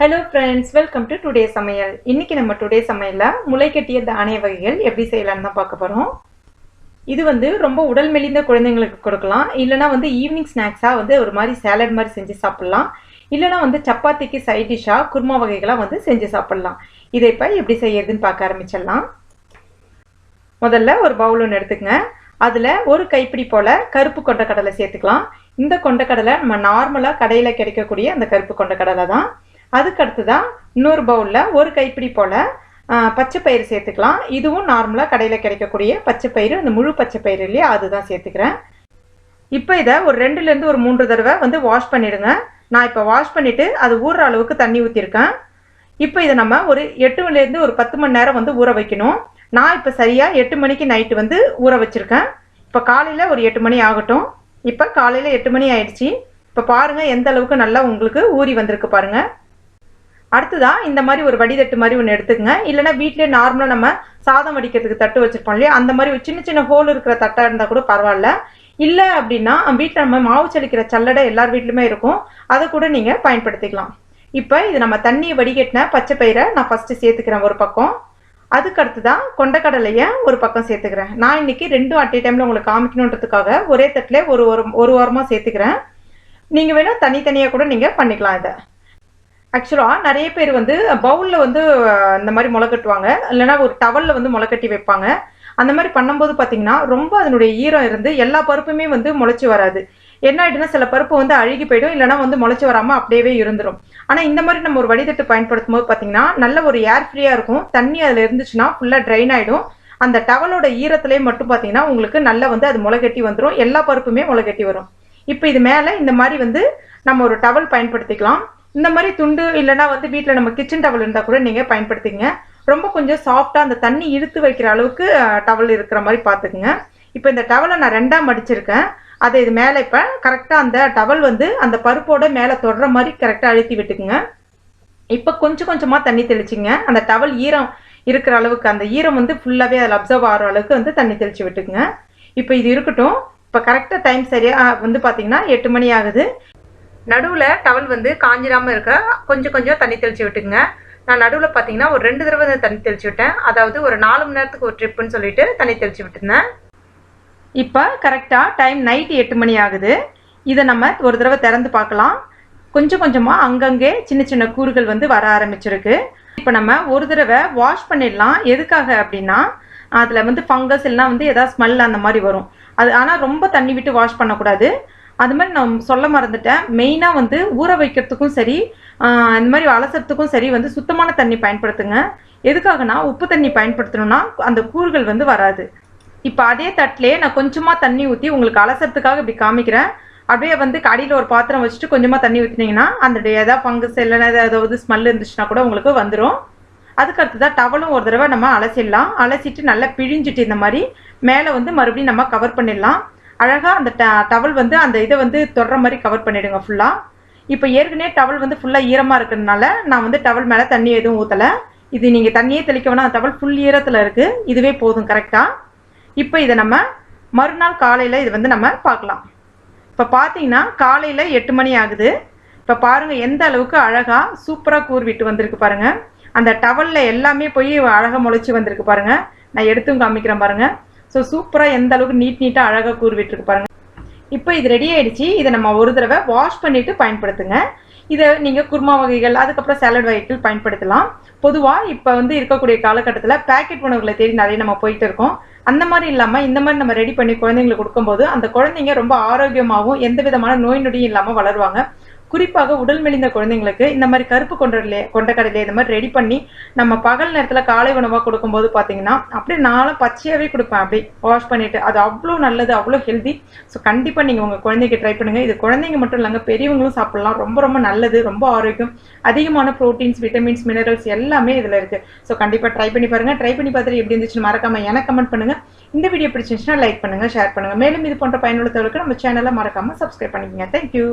Hello friends welcome to today சமையல். இன்றைக்கி நம்ம டுடே சமையலில் முளைக்கட்டிய தானிய வகைகள் எப்படி செய்யலாம்னு தான் பார்க்க போகிறோம் இது வந்து ரொம்ப உடல் மெலிந்த குழந்தைங்களுக்கு கொடுக்கலாம். இல்லைனா வந்து ஈவினிங் ஸ்நாக்ஸாக வந்து ஒரு மாதிரி சேலட் மாதிரி செஞ்சு சாப்பிட்லாம். இல்லைனா வந்து சப்பாத்திக்கு சைட் டிஷ்ஷாக குருமா வகைகளாக வந்து செஞ்சு சாப்பிட்லாம். இதை இப்போ எப்படி செய்யறதுன்னு பார்க்க ஆரம்பிச்சிடலாம். முதல்ல ஒரு பவுல் ஒன்று எடுத்துக்கங்க. அதில் ஒரு கைப்பிடி போல் கருப்பு கொண்டக்கடலை சேர்த்துக்கலாம். இந்த கொண்டக்கடலை நம்ம நார்மலாக கடையில் கிடைக்கக்கூடிய அந்த கருப்பு கொண்டக்கடலை தான் அதுக்கடுத்து தான் இன்னொரு பவுலில் ஒரு கைப்பிடி போல் பச்சை பயிறு சேர்த்துக்கலாம். இதுவும் நார்மலாக கடையில் கிடைக்கக்கூடிய பச்சை பயிறு அந்த முழு பச்சை பயிறு இல்லையா அதுதான் சேர்த்துக்கிறேன். இப்போ இதை ஒரு ரெண்டுலேருந்து ஒரு மூன்று தடவை வந்து வாஷ் பண்ணிவிடுங்க நான் இப்போ வாஷ் பண்ணிவிட்டு அது ஊறுற அளவுக்கு தண்ணி ஊற்றிருக்கேன் இப்போ இதை நம்ம ஒரு எட்டு மணிலேருந்து ஒரு பத்து மணி நேரம் வந்து ஊற வைக்கணும். நான் இப்போ சரியாக எட்டு மணிக்கு நைட்டு வந்து ஊற வச்சுருக்கேன். இப்போ காலையில் ஒரு எட்டு மணி ஆகட்டும். இப்போ காலையில் எட்டு மணி ஆயிடுச்சு. இப்போ பாருங்கள் எந்த அளவுக்கு நல்லா உங்களுக்கு ஊறி வந்திருக்கு பாருங்கள் அடுத்ததாக இந்த மாதிரி ஒரு வடிதட்டு மாதிரி ஒன்று எடுத்துக்கங்க. இல்லைனா வீட்லேயே நார்மலாக நம்ம சாதம் வடிக்கிறதுக்கு தட்டு வச்சுருப்போம் இல்லையா? அந்த மாதிரி ஒரு சின்ன சின்ன ஹோல் இருக்கிற தட்டாக இருந்தால் கூட பரவாயில்ல. இல்லை அப்படின்னா வீட்டில் நம்ம மாவு செழிக்கிற சல்லடை எல்லார் வீட்லையுமே இருக்கும். அதை கூட நீங்கள் பயன்படுத்திக்கலாம். இப்போ இது நம்ம தண்ணியை வடிகட்டின பச்சை பயிரை நான் ஃபஸ்ட்டு சேர்த்துக்கிறேன் ஒரு பக்கம். அதுக்கு அடுத்து தான் கொண்டக்கடலையை ஒரு பக்கம் சேர்த்துக்கிறேன். நான் இன்னைக்கு ரெண்டும் அட் டைமில் உங்களுக்கு காமிக்கணுன்றதுக்காக ஒரே தட்டில் ஒரு ஒரு ஒரு வாரமாக சேர்த்துக்கிறேன். நீங்கள் வேணால் தனித்தனியாக கூட நீங்கள் பண்ணிக்கலாம் இதை. ஆக்சுவலாக நிறைய பேர் வந்து பவுலில் வந்து இந்த மாதிரி முளை கட்டுவாங்க. இல்லைனா ஒரு டவலில் வந்து முளை கட்டி வைப்பாங்க. அந்த மாதிரி பண்ணும்போது பார்த்தீங்கன்னா ரொம்ப அதனுடைய ஈரம் இருந்து எல்லா பருப்புமே வந்து முளைச்சி வராது. என்ன ஆகிடுனா சில பருப்பு வந்து அழுகி போயிடும். இல்லைனா வந்து முளைச்சி வராமல் அப்படியே இருந்துடும் ஆனால் இந்த மாதிரி நம்ம ஒரு வடிதட்டு பயன்படுத்தும் போது பார்த்தீங்கன்னா நல்ல ஒரு ஏர் ஃப்ரீயாக இருக்கும். தண்ணி அதில் இருந்துச்சுன்னா ஃபுல்லாக ட்ரைன் ஆகிடும் அந்த டவலோட ஈரத்துலேயே மட்டும் பார்த்தீங்கன்னா உங்களுக்கு நல்லா வந்து அது முளைகட்டி வந்துடும் எல்லா பருப்புமே முளைகட்டி வரும். இப்போ இது மேலே இந்த மாதிரி வந்து நம்ம ஒரு டவல் பயன்படுத்திக்கலாம். இந்த மாதிரி துண்டு இல்லைனா வந்து வீட்டில் நம்ம கிச்சன் டவல் இருந்தால் கூட நீங்கள் பயன்படுத்திங்க ரொம்ப கொஞ்சம் சாஃப்டாக அந்த தண்ணி இழுத்து வைக்கிற அளவுக்கு டவல் இருக்கிற மாதிரி பார்த்துக்குங்க இப்போ இந்த டவலை நான் ரெண்டாக மடிச்சிருக்கேன். அதை இது மேலே இப்போ கரெக்டாக அந்த டவல் வந்து அந்த பருப்போட மேலே தொடுற மாதிரி கரெக்டாக அழுத்தி விட்டுக்குங்க. இப்போ கொஞ்சம் கொஞ்சமாக தண்ணி தெளிச்சிங்க. அந்த டவல் ஈரம் இருக்கிற அளவுக்கு அந்த ஈரம் வந்து ஃபுல்லாகவே அதில் அப்சர்வ் ஆகிற அளவுக்கு வந்து தண்ணி தெளித்து விட்டுக்குங்க. இப்போ இது இருக்கட்டும். இப்போ கரெக்டாக டைம் சரியாக வந்து பார்த்தீங்கன்னா எட்டு மணி ஆகுது. நடுவில் டவல் வந்து காஞ்சிடாமல் இருக்க கொஞ்சம் கொஞ்சம் தண்ணி தெளித்து விட்டுங்க நான் நடுவில் பார்த்தீங்கன்னா ஒரு ரெண்டு தடவை தண்ணி தெளித்து விட்டேன். அதாவது ஒரு நாலு மணி நேரத்துக்கு ஒரு ட்ரிப்புன்னு சொல்லிட்டு தண்ணி தெளித்து விட்டுருந்தேன். இப்போ கரெக்டாக டைம் நைட்டு எட்டு மணி ஆகுது. இதை நம்ம ஒரு தடவை திறந்து பார்க்கலாம். கொஞ்சம் கொஞ்சமாக அங்கங்கே சின்ன சின்ன கூறுகள் வந்து வர ஆரம்பிச்சிருக்கு. இப்போ நம்ம ஒரு தடவை வாஷ் பண்ணிடலாம். எதுக்காக அப்படின்னா அதில் வந்து ஃபங்கஸ் எல்லாம் வந்து எதாவது ஸ்மெல் அந்த மாதிரி வரும். அது ஆனால் ரொம்ப தண்ணி விட்டு வாஷ் பண்ணக்கூடாது. அது மாதிரி நான் சொல்ல மறந்துட்டேன். மெயினாக வந்து ஊற வைக்கிறதுக்கும் சரி இந்த மாதிரி அலசறதுக்கும் சரி வந்து சுத்தமான தண்ணி பயன்படுத்துங்க. எதுக்காகனா உப்பு தண்ணி பயன்படுத்தணும்னா அந்த கூறுகள் வந்து வராது. இப்போ அதே தட்டிலே நான் கொஞ்சமாக தண்ணி ஊற்றி உங்களுக்கு அலசறதுக்காக இப்படி காமிக்கிறேன். அப்படியே வந்து கடையில் ஒரு பாத்திரம் வச்சுட்டு கொஞ்சமாக தண்ணி ஊற்றினீங்கன்னா அந்த ஏதாவது ஃபங்கஸ் இல்லைன்னா ஏதாவது ஸ்மெல் இருந்துச்சுன்னா கூட உங்களுக்கு வந்துடும் அதுக்கு அடுத்ததாக டவலும் ஒரு தடவை நம்ம அலசிடலாம். அலசிட்டு நல்லா பிழிஞ்சிட்டு இந்த மாதிரி மேலே வந்து மறுபடியும் நம்ம கவர் பண்ணிடலாம். அழகாக அந்த ட டவல் வந்து அந்த இதை வந்து தொடர மாதிரி கவர் பண்ணிவிடுங்க ஃபுல்லாக இப்போ ஏற்கனவே டவல் வந்து ஃபுல்லாக ஈரமாக இருக்கிறதுனால நான் வந்து டவல் மேலே தண்ணி எதுவும் ஊற்றலை இது நீங்கள் தண்ணியே தெளிக்க வேணாம் டவல் ஃபுல் ஈரத்தில் இருக்குது இதுவே போதும் கரெக்டாக இப்போ இதை நம்ம மறுநாள் காலையில் இது வந்து நம்ம பார்க்கலாம். இப்போ பார்த்தீங்கன்னா காலையில் எட்டு மணி ஆகுது. இப்போ பாருங்கள் எந்த அளவுக்கு அழகாக சூப்பராக கூர்விட்டு வந்திருக்கு பாருங்கள் அந்த டவலில் எல்லாமே போய் அழகாக முளைச்சி வந்திருக்கு பாருங்கள் நான் எடுத்தும் காமிக்கிறேன் பாருங்கள் ஸோ சூப்பராக எந்த அளவுக்கு நீட் நீட்டாக அழகாக கூறுவிட்டுருக்கு பாருங்கள் இப்போ இது ரெடி ஆகிடுச்சு இதை நம்ம ஒரு தடவை வாஷ் பண்ணிவிட்டு பயன்படுத்துங்க. இதை நீங்கள் குருமா வகைகள் அதுக்கப்புறம் சாலட் வகைகள் பயன்படுத்தலாம். பொதுவாக இப்போ வந்து இருக்கக்கூடிய காலகட்டத்தில் பேக்கெட் உணவுகளை தேடி நிறைய நம்ம போயிட்டு இருக்கோம். அந்த மாதிரி இல்லாமல் இந்த மாதிரி நம்ம ரெடி பண்ணி குழந்தைங்களுக்கு கொடுக்கும்போது அந்த குழந்தைங்க ரொம்ப ஆரோக்கியமாகவும் எந்த விதமான நோய் நொடியும் இல்லாமல் வளருவாங்க. குறிப்பாக உடல் மெலிந்த குழந்தைங்களுக்கு இந்த மாதிரி கருப்பு கொண்டடலே கொண்டக்கடலை இந்த மாதிரி ரெடி பண்ணி நம்ம பகல் நேரத்தில் காலை உணவாக கொடுக்கும்போது பார்த்தீங்கன்னா அப்படியே நானும் பச்சையாகவே கொடுப்பேன். அப்படி வாஷ் பண்ணிவிட்டு அது அவ்வளோ நல்லது அவ்வளோ ஹெல்தி ஸோ கண்டிப்பாக நீங்கள் உங்கள் குழந்தைக்கு ட்ரை பண்ணுங்கள் இது குழந்தைங்க மட்டும் இல்லைங்க பெரியவங்களும் சாப்பிட்லாம். ரொம்ப ரொம்ப நல்லது ரொம்ப ஆரோக்கியம். அதிகமான ப்ரோட்டீன்ஸ் விட்டமின்ஸ் மினரல்ஸ் எல்லாமே இதில் இருக்குது ஸோ கண்டிப்பாக ட்ரை பண்ணி பாருங்கள் ட்ரை பண்ணி பார்த்துட்டு எப்படி இருந்துச்சுன்னு மறக்காமல் எனக்கு கமெண்ட் பண்ணுங்கள் இந்த வீடியோ பிடிச்சிருந்துச்சுன்னா லைக் பண்ணுங்கள் ஷேர் பண்ணுங்கள் மேலும் இது போன்ற பயனுள்ள தகவலுக்கு நம்ம சேனலை மறக்காமல் சப்ஸ்கிரைப் பண்ணிக்கோங்க. தேங்க்யூ